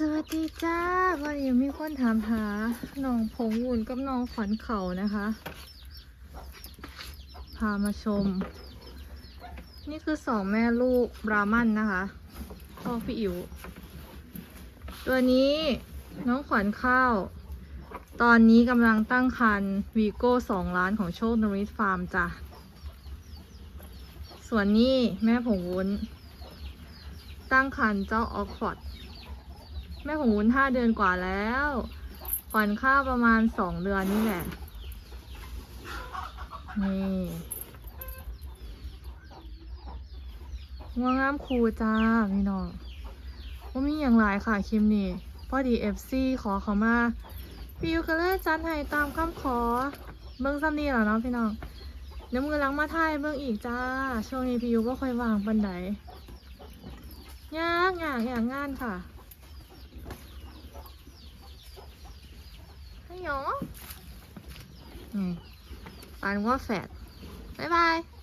สวัสดีจ้าวันนี้มีคนถามหาน้องผงอุ่นกับน้องขวัญเขานะคะ พามาชม นี่คือสองแม่ลูกบรามันนะคะพ่อพี่อิ๋วตัวนี้น้องขวัญข้าว ตอนนี้กำลังตั้งครรภ์วีโก้สองล้านของโชคนริสฟาร์มจ้ะ ส่วนนี้แม่ผงวุ้น ตั้งครรภ์เจ้าออกฟอร์ด แม่ผงวุ้นห้าเดือนกว่าแล้วขวัญข้าวประมาณสองเดือนนี่แหละ นี่ง่วงงามครูจ้าพี่น้องว่ามีอย่างไรค่ะคลิปนี้พอดีเอฟซีขอเขามาฟิวก็เลยจัดให้ตามคำขอ เบิ้งซ้ำนี่แหละเนาะพี่น้องเดี๋ยวมือหลังมาถ่ายเบิ้งอีกจ้า ช่วงนี้พี่ยูก็ค่อยวางปันไดยากยากอย่างงานค่ะ ฮัลโหลอืมปานว่าแฟดบายบายบายบาย